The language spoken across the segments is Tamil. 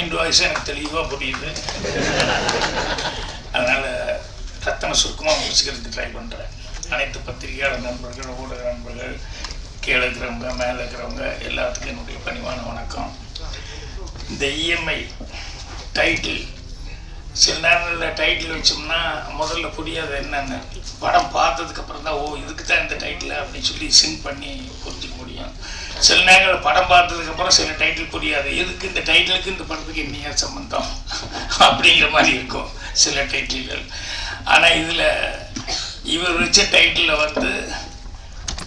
மைண்ட் வாய்ஸும் எனக்கு தெளிவாக புரியுது. அதனால் ரத்தன சுருக்கமாக முடிச்சுக்கிறதுக்கு ட்ரை பண்ணுறேன் அனைத்து பத்திரிகையாளர் நண்பர்கள் ஊடக நண்பர்கள் கீழே இருக்கிறவங்க மேலே இருக்கிறவங்க எல்லாத்துக்கும் என்னுடைய பணிவான வணக்கம். இந்த இஎம்ஐ டைட்டில் சில நேரங்களில் டைட்டில் வச்சோம்னா முதல்ல புரியாது என்னென்னு. படம் பார்த்ததுக்கப்புறம் தான் ஓ இதுக்கு தான் இந்த டைட்டில் அப்படின்னு சொல்லி சிங் பண்ணி புரிஞ்சுக்க முடியும். சில நேரங்களில் படம் பார்த்ததுக்கு அப்புறம் சில டைட்டில் புரியாது. எதுக்கு இந்த டைட்டிலுக்கு இந்த படத்துக்கு என்னையா சம்மந்தம் அப்படிங்கிற மாதிரி இருக்கும் சில டைட்டில்கள் ஆனால் இதில் இவர் வச்ச டைட்டிலில் வந்து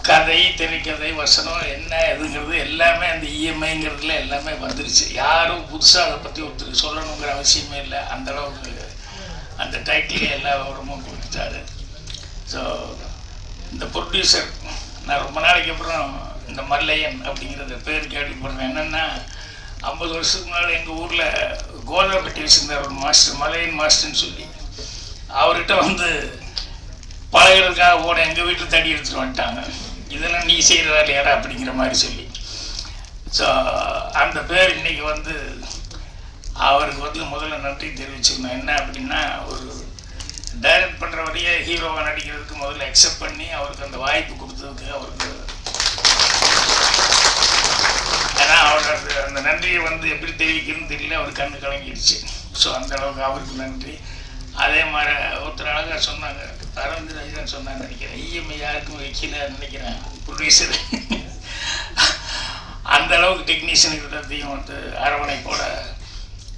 கதை திரைக்கதை வசனம் என்ன எதுங்கிறது எல்லாமே அந்த இஎம்ஐங்கிறதுல எல்லாமே வந்துருச்சு. யாரும் புதுசாக அதை பற்றி ஒருத்தர் சொல்லணுங்கிற அவசியமே இல்லை. அந்த அளவுக்கு அந்த டைட்டிலே எல்லா விவரமும் கொடுத்துட்டாரு. ஸோ இந்த ப்ரொடியூசர் நான் ரொம்ப நாளைக்கு அப்புறம் இந்த மல்லையன் அப்படிங்கிறத பேர் கேள்விப்படுறேன் என்னென்னா ஐம்பது வருஷத்துக்கு முன்னாடி எங்கள் ஊரில் கோதாப்பட்டி வச்சுருந்தார் ஒரு மாஸ்டர் மலையன் மாஸ்டர்னு சொல்லி. அவர்கிட்ட வந்து பழகிறதுக்காக ஓட எங்கள் வீட்டில் தடி எடுத்துகிட்டு வந்துட்டாங்க. இதெல்லாம் நீ செய்கிற இல்லையாடா அப்படிங்கிற மாதிரி சொல்லி. ஸோ அந்த பேர் இன்னைக்கு வந்து அவருக்கு வந்து முதல்ல நன்றி தெரிவிச்சுக்கணும். என்ன அப்படின்னா ஒரு டைரக்ட் பண்ணுற வழியே ஹீரோவாக நடிக்கிறதுக்கு முதல்ல அக்செப்ட் பண்ணி அவருக்கு அந்த வாய்ப்பு கொடுத்ததுக்கு அவருக்கு ஏன்னா அவர் அந்த அந்த நன்றியை வந்து எப்படி தெரிவிக்கணும்னு தெரியல. அவர் கண்ணு கலங்கிடுச்சு ஸோ அந்த அளவுக்கு அவருக்கு நன்றி. அதே மாதிரி ஒருத்தர் அழகாக சொன்னாங்க. அரவிந்த் ரஜிதான் சொன்னாங்க நினைக்கிறேன். இஎம்ஐ யாருக்கும் வைக்கல நினைக்கிறேன். ப்ரொடியூசர் அந்த அளவுக்கு டெக்னீஷியனுக்கிட்டையும் வந்து அரவணைப்போட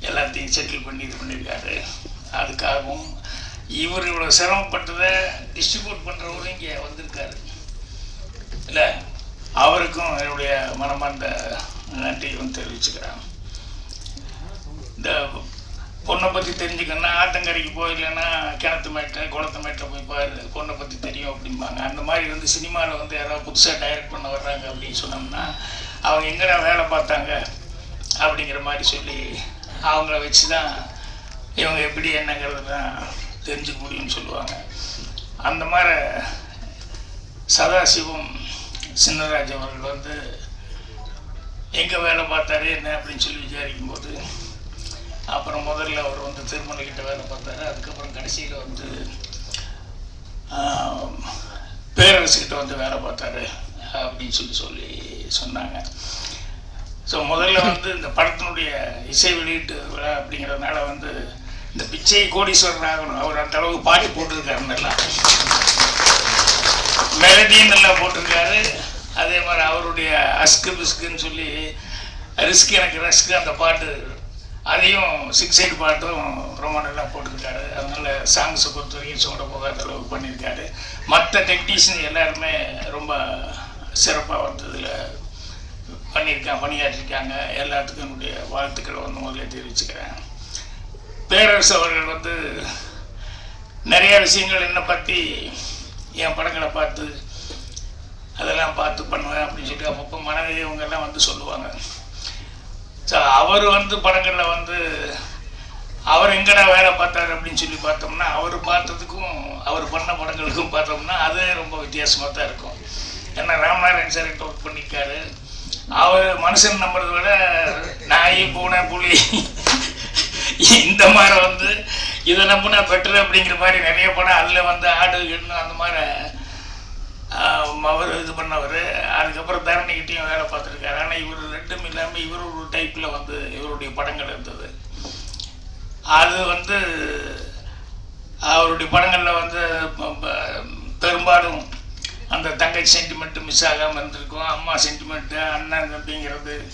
எல்லாத்தையும் செட்டில் பண்ணி இது பண்ணியிருக்காரு. அதுக்காகவும் இவர் இவ்வளோ சிரமப்பட்டதை டிஸ்ட்ரிபியூட் பண்ணுறவரும் இங்கே வந்திருக்காரு. இல்லை அவருக்கும் என்னுடைய மனமார்ந்த நன்றியும் தெரிவிச்சுக்கிறேன். இந்த பொண்ணை பற்றி தெரிஞ்சுக்கணும்னா ஆத்தங்கரைக்கு போயிடலன்னா கிணத்து மேட்டை குளத்து மேட்டை போய் பாரு பொண்ணை பற்றி தெரியும் அப்படிம்பாங்க. அந்த மாதிரி வந்து சினிமாவில் வந்து யாராவது புதுசாக டைரக்ட் பண்ண வர்றாங்க அப்படின்னு சொன்னோம்னா அவங்க எங்கடா வேலை பார்த்தாங்க அப்படிங்கிற மாதிரி சொல்லி அவங்கள வச்சு தான் இவங்க எப்படி என்னங்கிறது தான் தெரிஞ்சுக்க முடியும்னு சொல்லுவாங்க. அந்த மாதிரி சதாசிவம் சின்னராஜ் அவர்கள் வந்து எங்கே வேலை பார்த்தாரு என்ன அப்படின்னு சொல்லி விசாரிக்கும் போது அப்புறம் முதல்ல அவர் வந்து திருமலைக்கிட்ட வேலை பார்த்தாரு. அதுக்கப்புறம் கடைசியில் வந்து பேரரசுக்கிட்ட வந்து வேலை பார்த்தாரு அப்படின்னு சொல்லி சொல்லி சொன்னாங்க. ஸோ முதல்ல வந்து இந்த படத்தினுடைய இசை வெளியீட்டு விழா அப்படிங்கிறதுனால வந்து இந்த பிச்சை கோடீஸ்வரன் ஆகணும். அவர் அந்த அளவுக்கு பாடி போட்டிருக்காரு நல்லா மெலடியும் நல்லா போட்டிருக்காரு. அதே மாதிரி அவருடைய அஸ்கு பிஸ்குன்னு சொல்லி ரிஸ்க் எனக்கு ரஸ்க் அந்த பாட்டு. அதையும் சிக்ஸ் எயிட் பாட்டும் ரொம்ப நல்லா போட்டிருக்காரு அதனால சாங்ஸை பொறுத்த வரைக்கும் சோட போகாத அளவுக்கு பண்ணியிருக்காரு. மற்ற டெக்னீஷியன் எல்லாருமே ரொம்ப சிறப்பாக வந்ததில் பண்ணியிருக்காங்க பணியாற்றிருக்காங்க. எல்லாத்துக்கும் என்னுடைய வாழ்த்துக்களை வந்து முதல்ல தெரிவிச்சுக்கிறேன். பேரரசு அவர்கள் வந்து நிறைய விஷயங்கள் என்னை பற்றி என் படங்களை பார்த்து அதெல்லாம் பார்த்து பண்ணுவேன் அப்படின்னு சொல்லி அப்பப்போ மனைவி இவங்கெல்லாம் வந்து சொல்லுவாங்க. ஸோ அவர் வந்து படங்களில் வந்து அவர் எங்கடா வேலை பார்த்தாரு அப்படின்னு சொல்லி பார்த்தோம்னா அவர் பார்த்ததுக்கும் அவர் பண்ண படங்களுக்கும் பார்த்தோம்னா அது ரொம்ப வித்தியாசமாக தான் இருக்கும். ஏன்னா ராமநாராயண் சார் ஒர்க் பண்ணியிருக்காரு. அவர் மனுஷன் நம்புறதை விட நாய் பூனை புலி இந்த மாதிரி வந்து இதை நம்பினா பெட்டர் அப்படிங்கிற மாதிரி நிறைய படம் அதில் வந்து ஆடு எண்ணு அந்த மாதிரி அவர் இது பண்ணவர். அதுக்கப்புறம் தரணிக்கிட்டையும் வேலை பார்த்துருக்காரு. ஆனால் இவர் ரெண்டும் இல்லாமல் இவர் ஒரு டைப்பில் வந்து இவருடைய படங்கள் இருந்தது. அது வந்து அவருடைய படங்களில் வந்து ப- பெரும்பாலும் அந்த தங்கச்சி சென்டிமெண்ட்டு மிஸ் ஆகாமல் இருந்திருக்கும். அம்மா சென்டிமெண்ட்டு அண்ணன் தம்பிங்கிறது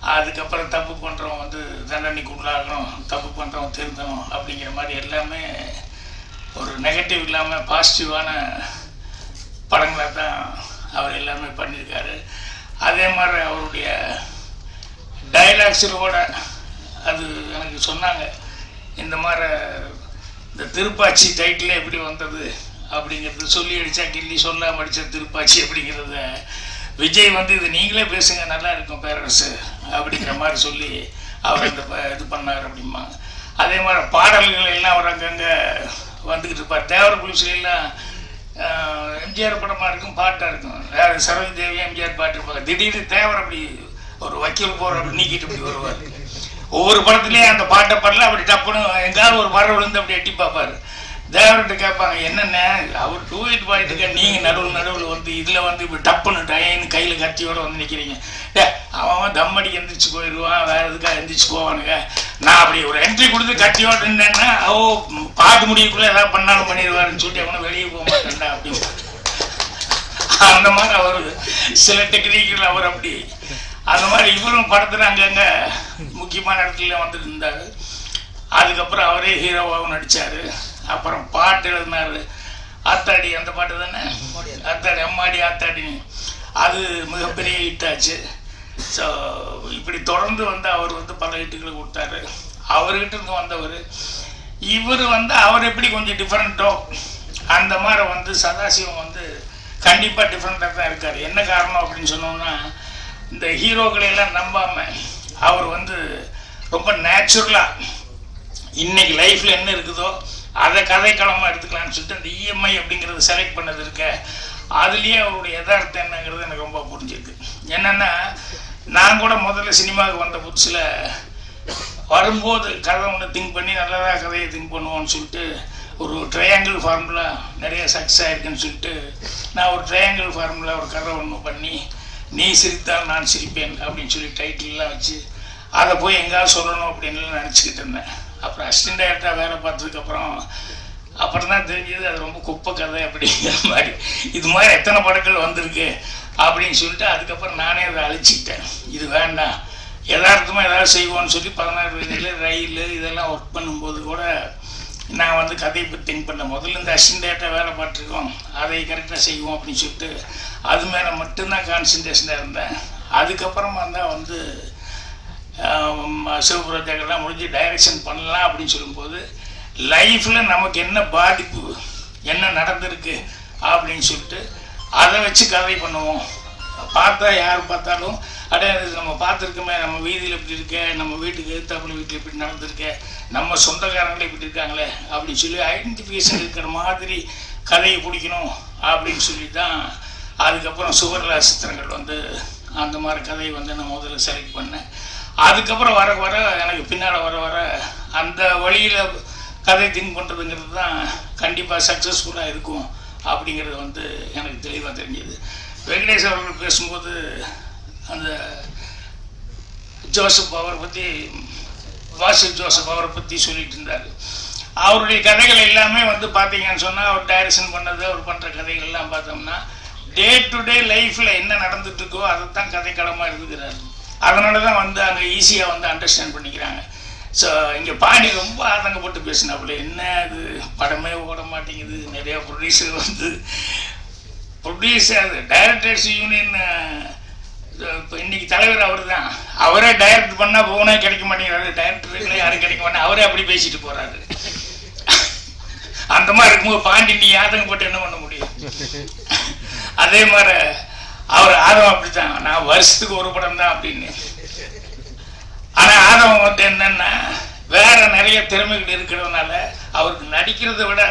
அதுக்கப்புறம் தப்பு பண்ணுறவன் வந்து தண்டனைக்கு உள்ளாகணும். தப்பு பண்ணுறவன் திருந்தணும் அப்படிங்கிற மாதிரி எல்லாமே ஒரு நெகட்டிவ் இல்லாமல் பாசிட்டிவான படங்களை தான் அவர் எல்லாமே பண்ணியிருக்காரு. அதே மாதிரி அவருடைய டைலாக்ஸிலோட அது எனக்கு சொன்னாங்க இந்த மாதிரி இந்த திருப்பாச்சி டைட்டில் எப்படி வந்தது அப்படிங்கிறது சொல்லி அடித்தா கில்லி சொல்லாமல் அடித்த திருப்பாச்சி அப்படிங்கிறத விஜய் வந்து இது நீங்களே பேசுங்க நல்லா இருக்கும் பேரரசு அப்படிங்கிற மாதிரி சொல்லி அவர் இந்த ப- இது பண்ணார் அப்படிம்பாங்க. அதே மாதிரி பாடல்கள் எல்லாம் அவர் அங்கங்கே வந்துக்கிட்டு இருப்பார். தேவர குழுசிலாம் எம்ஜிஆர் படமாக இருக்கும் பாட்டாக இருக்கும். வேறு சரோஜி தேவி எம்ஜிஆர் பாட்டு இருப்பாங்க. திடீர்னு தேவர் அப்படி ஒரு வக்கீல் போகிற அப்படி நீக்கிட்டு இப்படி வருவார். ஒவ்வொரு படத்துலேயும் அந்த பாட்டை பாடல அப்படி டப்புன்னு எங்காவது ஒரு மரம் விழுந்து அப்படி எட்டி பார்ப்பாரு. தேவர்கிட்ட கேட்பாங்க என்னென்ன அவர் டூ எயிட் பாயிட்டுக்க நீங்கள் நடுவில் நடுவில் வந்து இதில் வந்து இப்போ டப்புன்னு டயன்னு கையில் கத்தியோடு வந்து நிற்கிறீங்க டே அவன் அவன் தம் அடிக்க எந்திரிச்சு போயிடுவான் வேறு எதுக்காக எந்திரிச்சு போவானுங்க? நான் அப்படி ஒரு என்ட்ரி கொடுத்து கத்தியோடு இருந்தேன்னா ஓ பார்த்து முடியக்குள்ளே ஏதாவது பண்ணாலும் பண்ணிடுவாருன்னு சொல்லிட்டு அவனை வெளியே போக மாட்டேன்டா அப்படின்னு. அந்த மாதிரி அவர் சில டெக்னிக்கில் அவர் அப்படி. அந்த மாதிரி இவரும் படத்தில் அங்கங்கே முக்கியமான இடத்துல வந்துட்டு இருந்தார். அதுக்கப்புறம் அவரே ஹீரோவாகவும் நடித்தார் அப்புறம் பாட்டு எழுதினார். ஆத்தாடி அந்த பாட்டு தானே? ஆத்தாடி அம்மாடி ஆத்தாடின்னு. அது மிகப்பெரிய ஹிட் ஆச்சு ஸோ இப்படி தொடர்ந்து வந்து அவர் வந்து பல ஹிட்டுகளை கொடுத்தாரு. அவர்கிட்ட இருந்து வந்தவர். இவர் வந்து அவர் எப்படி கொஞ்சம் டிஃப்ரெண்ட்டோ அந்த மாதிரி வந்து சதாசிவம் வந்து கண்டிப்பாக டிஃப்ரெண்ட்டாக தான் இருக்கார். என்ன காரணம் அப்படின்னு சொன்னோம்னா இந்த ஹீரோக்களை எல்லாம் நம்பாமல் அவர் வந்து ரொம்ப நேச்சுரலாக இன்றைக்கி லைஃப்பில் என்ன இருக்குதோ அதை கதைக்களமாக எடுத்துக்கலாம்னு சொல்லிட்டு அந்த இஎம்ஐ அப்படிங்கிறது செலக்ட் பண்ணது இருக்க அதுலேயே அவருடைய யதார்த்தம் என்னங்கிறது எனக்கு ரொம்ப புரிஞ்சிருக்கு. என்னென்னா நான் கூட முதல்ல சினிமாவுக்கு வந்த புதுசில் வரும்போது கதை ஒன்று திங்க் பண்ணி நல்லதாக கதையை திங்க் பண்ணுவோம்னு சொல்லிட்டு ஒரு ட்ரையாங்கிள் ஃபார்முலா நிறைய சக்ஸஸ் ஆகிருக்குன்னு சொல்லிட்டு நான் ஒரு ட்ரையாங்கிள் ஃபார்முலா ஒரு கதை ஒன்று பண்ணி நீ சிரித்தால் நான் சிரிப்பேன் அப்படின்னு சொல்லி டைட்டில்லாம் வச்சு அதை போய் எங்கேயாவது சொல்லணும் அப்படின்னு நினச்சிக்கிட்டு இருந்தேன். அப்புறம் அசிஸ்டன்ட் டைரக்டராக வேலை பார்த்ததுக்கப்புறம் அப்புறம் தான் தெரிஞ்சது அது ரொம்ப குப்பை கதை அப்படிங்கிற மாதிரி. இது மாதிரி எத்தனை படங்கள் வந்திருக்கு அப்படின்னு சொல்லிட்டு அதுக்கப்புறம் நானே அதை அழிச்சிக்கிட்டேன். இது வேண்டாம். எதார்த்தமாக ஏதாவது செய்வோம்னு சொல்லி பதினாறு வயதில் ரயில் இதெல்லாம் ஒர்க் பண்ணும்போது கூட நான் வந்து கதையை பற்றி திங்க் பண்ண முதல்ல இந்த அசிஸ்டன்ட் டைரக்டராக வேலை பார்த்துருக்கோம். அதை கரெக்டாக செய்வோம் அப்படின்னு சொல்லிட்டு அது மேலே மட்டும்தான் கான்சன்ட்ரேஷனாக இருந்தேன். அதுக்கப்புறமா தான் வந்து சிவபுரத்தெல்லாம் முடிஞ்சு டைரக்ஷன் பண்ணலாம் அப்படின்னு சொல்லும்போது லைஃப்பில் நமக்கு என்ன பாதிப்பு என்ன நடந்திருக்கு அப்படின்னு சொல்லிட்டு அதை வச்சு கதை பண்ணுவோம். பார்த்தா யார் பார்த்தாலும் அடே நம்ம பார்த்துருக்கோமே நம்ம வீதியில் இப்படி இருக்க நம்ம வீட்டுக்கு எதிர்த்தாப்புல வீட்டில் இப்படி நடந்திருக்க நம்ம சொந்தக்காரங்களே இப்படி இருக்காங்களே அப்படின்னு சொல்லி ஐடென்டிஃபிகேஷன் இருக்கிற மாதிரி கதையை பிடிக்கணும் அப்படின்னு சொல்லி தான் அதுக்கப்புறம் சுவர்லா சித்திரங்கள் வந்து அந்த மாதிரி கதையை வந்து நான் முதல்ல செலக்ட் பண்ணேன். அதுக்கப்புறம் வர வர எனக்கு பின்னால் வர வர அந்த வழியில் கதை திங்க் பண்ணுறதுங்கிறது தான் கண்டிப்பாக சக்ஸஸ்ஃபுல்லாக இருக்கும் அப்படிங்கிறது வந்து எனக்கு தெளிவாக தெரிஞ்சது. வெங்கடேஷ் அவர்கள் பேசும்போது அந்த ஜோசப் அவரை பற்றி வாசில் ஜோசப் அவரை பற்றி சொல்லிட்டு இருந்தார். அவருடைய கதைகள் எல்லாமே வந்து பார்த்தீங்கன்னு சொன்னால் அவர் டைரக்ஷன் பண்ணது அவர் பண்ணுற கதைகள்லாம் பார்த்தோம்னா டே டு டே லைஃப்பில் என்ன நடந்துட்டு இருக்கோ அதை தான் கதைக்களமாக இருக்கிறார் அதனால தான் வந்து அங்கே ஈஸியாக வந்து அண்டர்ஸ்டாண்ட் பண்ணிக்கிறாங்க. ஸோ இங்கே பாண்டி ரொம்ப ஆதங்கப்பட்டு பேசினாப்புல என்ன அது படமே ஓட மாட்டேங்குது. நிறையா ப்ரொடியூசர் வந்து ப்ரொடியூசர் டைரக்டர்ஸ் யூனியன் இப்போ இன்னைக்கு தலைவர் அவர் தான் அவரே டைரக்ட் பண்ணால் போனே கிடைக்க மாட்டேங்கிறாரு டைரக்டர்களே யாரும் கிடைக்க மாட்டேன் அவரே அப்படி பேசிட்டு போகிறாரு அந்த மாதிரி இருக்கும்போது பாண்டி நீ ஆதங்கப்பட்டு என்ன பண்ண முடியும்? அதே மாதிரி அவர் ஆதவம் அப்படித்தான். நான் வருஷத்துக்கு ஒரு படம் தான் அப்படின்னு. ஆனால் ஆதவம் வந்து என்னன்னா வேற நிறைய திறமைகள் இருக்கிறதுனால அவருக்கு நடிக்கிறத விட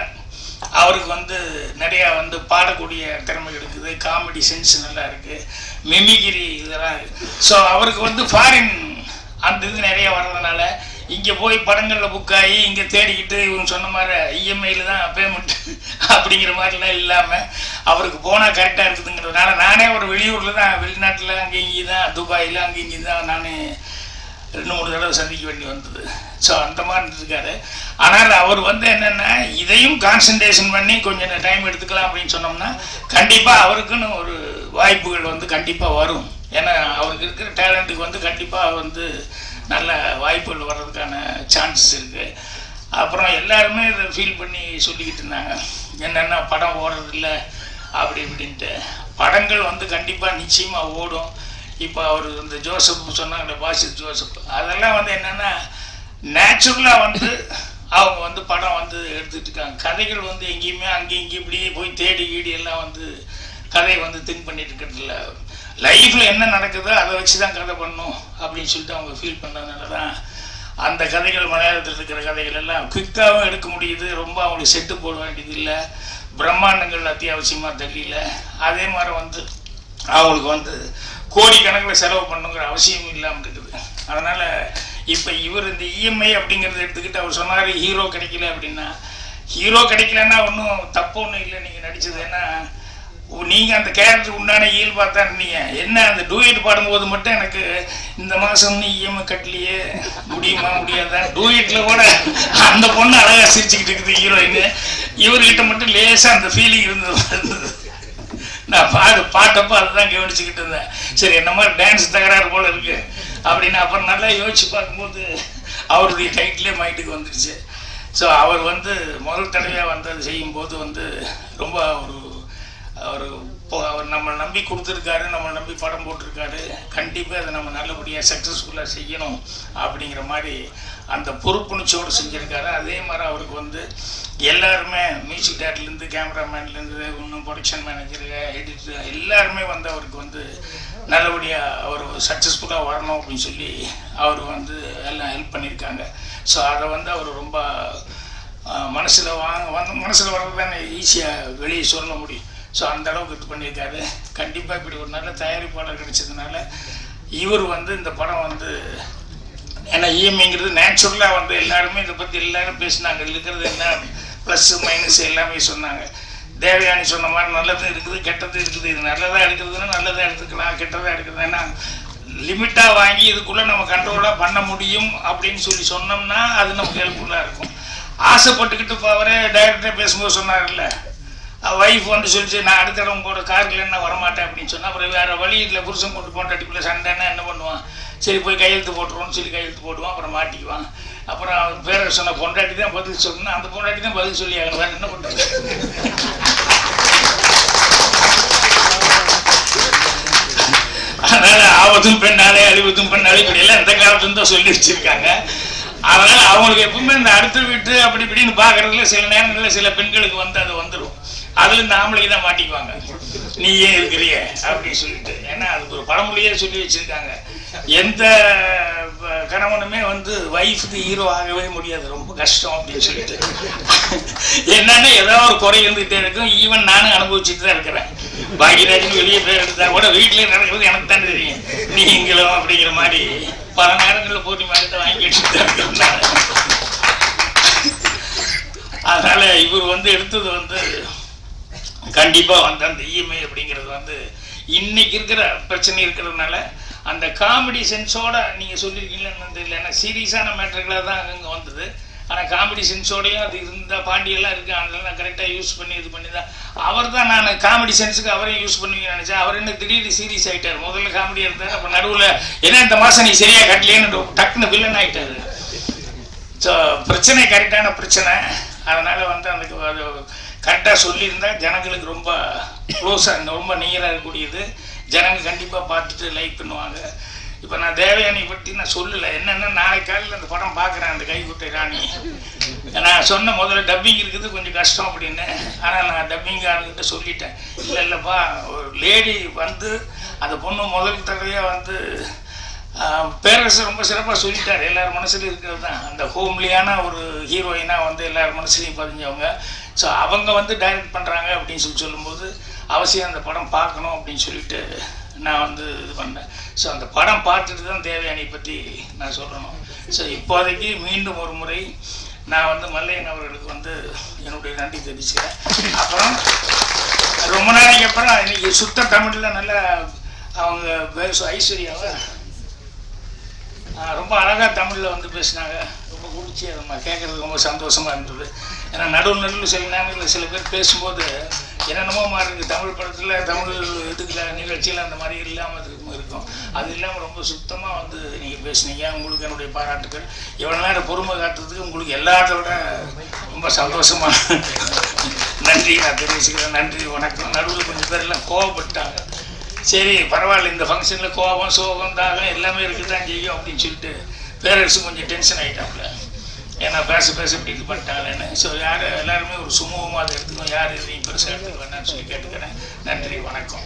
அவருக்கு வந்து நிறையா வந்து பாடக்கூடிய திறமை இருக்குது. காமெடி சென்ஸ் நல்லா இருக்குது மிமிகிரி இதெல்லாம் இருக்குது ஸோ அவருக்கு வந்து ஃபாரின் அந்த இது நிறைய வர்றதுனால இங்கே போய் படங்களில் புக் ஆகி இங்கே தேடிக்கிட்டு இவங்க சொன்ன மாதிரி இஎம்ஐயில் தான் பேமெண்ட் அப்படிங்கிற மாதிரிலாம் இல்லாமல் அவருக்கு போனால் கரெக்டாக இருக்குதுங்கிறதுனால நானே ஒரு வெளியூரில் தான் வெளிநாட்டில் அங்கே இங்கே தான் துபாயில் அங்கே இங்கே தான் நான் ரெண்டு மூணு தடவை சந்திக்க வேண்டி வந்தது. ஸோ அந்த மாதிரி இருக்காரு ஆனால் அவர் வந்து என்னென்னா இதையும் கான்சன்ட்ரேஷன் பண்ணி கொஞ்சம் டைம் எடுத்துக்கலாம் அப்படின்னு சொன்னோம்னா கண்டிப்பாக அவருக்குன்னு ஒரு வாய்ப்புகள் வந்து கண்டிப்பாக வரும். ஏன்னா அவருக்கு இருக்கிற டேலண்ட்டுக்கு வந்து கண்டிப்பாக வந்து நல்ல வாய்ப்புகள் வர்றதுக்கான சான்சஸ் இருக்குது அப்புறம் எல்லாருமே இதை ஃபீல் பண்ணி சொல்லிக்கிட்டு இருந்தாங்க. என்னென்னா படம் ஓடுறதில்ல அப்படி இப்படின்ட்டு. படங்கள் வந்து கண்டிப்பாக நிச்சயமாக ஓடும். இப்போ அவர் இந்த ஜோசப் சொன்னாங்க பாசித் ஜோசப். அதெல்லாம் வந்து என்னென்னா நேச்சுரலாக வந்து அவங்க வந்து படம் வந்து எடுத்துகிட்டு இருக்காங்க. கதைகள் வந்து எங்கேயுமே அங்கேயும் இங்கேயும் இப்படியே போய் தேடி கீடி எல்லாம் வந்து கதையை வந்து திங்க் பண்ணிட்டு இருக்கிறதில்ல லைஃப்பில் என்ன நடக்குதோ அதை வச்சு தான் கதை பண்ணும் அப்படின்னு சொல்லிட்டு அவங்க ஃபீல் பண்ணதுனால தான் அந்த கதைகள் மலையாளத்தில் இருக்கிற கதைகள் எல்லாம் குயிக்காகவும் எடுக்க முடியுது. ரொம்ப அவங்களுக்கு செட்டு போட வேண்டியது இல்லை. பிரம்மாண்டங்கள் அத்தியாவசியமாக தெரியல. அதே மாதிரி வந்து அவங்களுக்கு வந்து கோடிக்கணக்கில் செலவு பண்ணுங்கிற அவசியம் இல்லாமல் இருக்குது. அதனால் இப்போ இவர் இந்த இஎம்ஐ அப்படிங்கிறத எடுத்துக்கிட்டு அவர் சொன்னார் ஹீரோ கிடைக்கல அப்படின்னா ஹீரோ கிடைக்கலன்னா ஒன்றும் தப்பு ஒன்றும் இல்லை நீங்கள் நடித்தது ஏன்னா நீங்கள் அந்த கேரக்டர் உண்டான இயல்பாக தான் இருந்தீங்க. என்ன அந்த டூயட் பாடும்போது மட்டும் எனக்கு இந்த மாதம் நீ இஎம்ஐ கட்டலையே முடியுமா முடியாதா? டூயட்டில் கூட அந்த பொண்ணு அழகாக சிரிச்சுக்கிட்டு இருக்குது ஹீரோயின். இவர்கிட்ட மட்டும் லேசாக அந்த ஃபீலிங் இருந்தது. இருந்தது நான் பாடு பாட்டப்போ அதுதான் கவனிச்சுக்கிட்டு இருந்தேன். சரி என்ன மாதிரி டான்ஸ் தகராறு போல இருக்கு. அப்படின்னு அப்புறம் நல்லா யோசிச்சு பார்க்கும்போது அவருடைய டைட்டிலே மைண்டுக்கு வந்துடுச்சு ஸோ அவர் வந்து முதல் தடவையாக வந்து செய்யும்போது வந்து ரொம்ப ஒரு அவர் இப்போ அவர் நம்மளை நம்பி கொடுத்துருக்காரு நம்மளை நம்பி படம் போட்டிருக்காரு. கண்டிப்பாக அதை நம்ம நல்லபடியாக சக்ஸஸ்ஃபுல்லாக செய்யணும் அப்படிங்கிற மாதிரி அந்த பொறுப்புணர்ச்சியோடு செஞ்சுருக்காரு. அதே மாதிரி அவருக்கு வந்து எல்லாருமே மியூசிக் டேரக்டர்லேருந்து கேமராமேன்லேருந்து இன்னும் ப்ரொடக்ஷன் மேனேஜரு எடிட்டர் எல்லாருமே வந்து அவருக்கு வந்து நல்லபடியாக அவர் சக்ஸஸ்ஃபுல்லாக வரணும் அப்படின்னு சொல்லி அவர் வந்து எல்லாம் ஹெல்ப் பண்ணியிருக்காங்க. ஸோ அதை வந்து அவர் ரொம்ப மனசில் வாங்க வந்து மனசில் வர்றது தானே ஈஸியாக வெளியே சொல்ல முடியும். ஸோ அந்த அளவுக்கு இது பண்ணியிருக்காரு. கண்டிப்பாக இப்படி ஒரு நல்ல தயாரிப்பாளர் கிடைச்சதுனால இவர் வந்து இந்த படம் வந்து ஏன்னா இஎம்ஐங்கிறது நேச்சுரலாக வந்து எல்லாருமே இதை பற்றி எல்லாரும் பேசினாங்க. இருக்கிறது என்ன? ப்ளஸ் மைனஸ் எல்லாமே சொன்னாங்க. தேவயானி சொன்ன மாதிரி நல்லது இருக்குது கெட்டது இருக்குது. இது நல்லதாக எடுக்கிறதுனா நல்லதாக எடுத்துக்கலாம் கெட்டதாக எடுக்கிறது ஏன்னா லிமிட்டாக வாங்கி இதுக்குள்ளே நம்ம கண்ட்ரோலாக பண்ண முடியும் அப்படின்னு சொல்லி சொன்னோம்னா அது நமக்கு ஹெல்ப்ஃபுல்லாக இருக்கும். ஆசைப்பட்டுக்கிட்டு இப்போ அவரே டைரக்டரே பேசும்போது சொன்னார்ல ஒய்ஃப் வந்து சொல்லிச்சு நான் அடுத்த இடம் உங்களோட காரில் என்ன வரமாட்டேன்? அப்படின்னு சொன்னால் அப்புறம் வேறு வழி இல்லை புருஷன் கொண்டு போட்டாட்டிக்குள்ளே சண்டைன்னா என்ன பண்ணுவான்? சரி போய் கையெழுத்து போட்டுருவோம்னு சொல்லி கையெழுத்து போடுவான் அப்புறம் மாட்டிக்குவான். அப்புறம் அவன் சொன்ன பொண்டாட்டி தான் பதில் சொல்லணும். அந்த பொண்டாட்டி தான் பதில் சொல்லி ஆகணும். வேறு என்ன பண்ணுறது அதனால் ஆபத்தும் பெண்ணாலே அழிவதும் பெண்ணாலே இப்படி எல்லாம் இந்த காலத்துலேருந்து தான் சொல்லி வச்சுருக்காங்க. அதனால் அவங்களுக்கு எப்பவுமே இந்த அடுத்த வீட்டு அப்படி இப்படின்னு பார்க்குறதுல சில நேரங்களில் சில பெண்களுக்கு வந்து அது வந்துடும் அதுல இந்த ஆம்பளைக்கு தான் மாட்டிக்குவாங்க. நீ ஏன் இருக்கிறிய அப்படின்னு சொல்லிட்டு. ஏன்னா அதுக்கு ஒரு பழமொழியே சொல்லி வச்சிருக்காங்க. எந்த கணவனுமே வந்து ஒய்ஃபுக்கு ஹீரோ ஆகவே முடியாது. ரொம்ப கஷ்டம் அப்படின்னு சொல்லிட்டு. என்னன்னா ஏதோ ஒரு குறை இருந்துகிட்டே இருக்கும். ஈவன் நானும் அனுபவிச்சுட்டு தான் இருக்கிறேன். பாக்கியராஜன் வெளியே பேர் எடுத்தா கூட வீட்டிலே நடக்கிறது எனக்கு தான் தெரியும். நீங்களும் அப்படிங்கிற மாதிரி பல நேரங்களில் போட்டி மாதிரி வாங்கிட்டு தான் அதனால இவர் வந்து எடுத்தது வந்து கண்டிப்பாக வந்து அந்த இஎம்ஐ அப்படிங்கிறது வந்து இன்னைக்கு இருக்கிற பிரச்சனை இருக்கிறதுனால அந்த காமெடி சென்ஸோட நீங்கள் சொல்லியிருக்கீங்கன்னு தெரியல ஏன்னா சீரியஸான மேட்டர்களாக தான் அங்கங்கே வந்தது. ஆனால் காமெடி சென்ஸோடையும் அது இருந்தால் பாண்டியெல்லாம் இருக்குது அதெல்லாம் நான் கரெக்டாக யூஸ் பண்ணி இது பண்ணி தான். அவர் தான் நான் காமெடி சென்ஸுக்கு அவரையும் யூஸ் பண்ணுவீங்கன்னு நினச்சேன். அவர் என்ன திடீர்னு சீரியஸ் ஆயிட்டார்? முதல்ல காமெடியாக இருந்தார் அப்போ நடுவில் ஏன்னா இந்த மாதம் நீ சரியாக கட்டலேன்னு டக்குன்னு வில்லன் ஆகிட்டார் ஸோ பிரச்சனை கரெக்டான பிரச்சனை. அதனால் வந்து அந்த அது கரெக்டாக சொல்லியிருந்தா ஜனங்களுக்கு ரொம்ப க்ளோஸாக ரொம்ப நியராக இருக்கக்கூடியது. ஜனங்க கண்டிப்பாக பார்த்துட்டு லைக் பண்ணுவாங்க. இப்போ நான் தேவயானி பற்றி நான் சொல்லலை. என்னென்னா நாளைக்கு காலையில் அந்த படம் பார்க்குறேன் அந்த கைக்குட்டை ராணி. நான் சொன்ன முதல்ல டப்பிங் இருக்குது கொஞ்சம் கஷ்டம் அப்படின்னு. ஆனால் நான் டப்பிங் ஆளுகிட்ட சொல்லிட்டேன். இல்லை இல்லைப்பா ஒரு லேடி வந்து அந்த பொண்ணு முதல் தடவையாக வந்து பேரரசு ரொம்ப சிறப்பாக சொல்லிட்டார். எல்லார் மனசுலையும் இருக்கிறது தான். அந்த ஹோம்லியான ஒரு ஹீரோயினாக வந்து எல்லார் மனசுலையும் பதிஞ்சவங்க. ஸோ அவங்க வந்து டைரக்ட் பண்ணுறாங்க அப்படின்னு சொல்லி சொல்லும்போது அவசியம் அந்த படம் பார்க்கணும் அப்படின்னு சொல்லிட்டு நான் வந்து இது பண்ணேன். ஸோ அந்த படம் பார்த்துட்டு தான் தேவயானி பற்றி நான் சொல்லணும். ஸோ இப்போதைக்கு மீண்டும் ஒரு முறை நான் வந்து மல்லையன் அவர்களுக்கு வந்து என்னுடைய நன்றி தெரிவிச்சுக்கிறேன். அப்புறம் ரொம்ப நாளைக்கு அப்புறம் இன்னைக்கு சுத்த தமிழில் நல்லா அவங்க பேச ஐஸ்வர்யாவை? ரொம்ப அழகாக தமிழில் வந்து பேசினாங்க. ரொம்ப பிடிச்சி நம்ம கேட்குறது ரொம்ப சந்தோஷமாக இருந்தது. ஏன்னா நடுவு நடுவில் சில நேரங்களில் சில பேர் பேசும்போது என்னென்னமோ மாதிரி இருக்குது தமிழ் படத்தில் தமிழ் இதுக்குல நிகழ்ச்சியில் அந்த மாதிரி இல்லாமல் இருக்கும் இருக்கும். அது இல்லாமல் ரொம்ப சுத்தமாக வந்து நீங்கள் பேசுனீங்க. உங்களுக்கு என்னுடைய பாராட்டுகள் இவ்வளோ நேரம் பொறுமை காட்டுறதுக்கு உங்களுக்கு எல்லாத்தோட ரொம்ப சந்தோஷமாக நன்றி. நான் தெரிவிச்சுக்கிறேன். நன்றி. வணக்கம். நடுவில் கொஞ்சம் பேர்லாம் கோவப்பட்டாங்க. சரி பரவாயில்ல. இந்த ஃபங்க்ஷனில் கோபம் சோகம் தாகம் எல்லாமே இருக்குது தான் செய்யும் அப்படின்னு சொல்லிட்டு பேரண்ட்ஸும் கொஞ்சம் டென்ஷன் ஆகிட்டாப்புல ஏன்னா பேச பேச இப்படி இது பண்ணிட்டாங்களேன்னு ஸோ யார் எல்லாருமே ஒரு சுமூகமாக அதை எடுத்துக்கணும். யார் இதையும் பெருசாக எடுத்துக்க வேண்டாம்னு சொல்லி கேட்டுக்கிறேன். நன்றி வணக்கம்.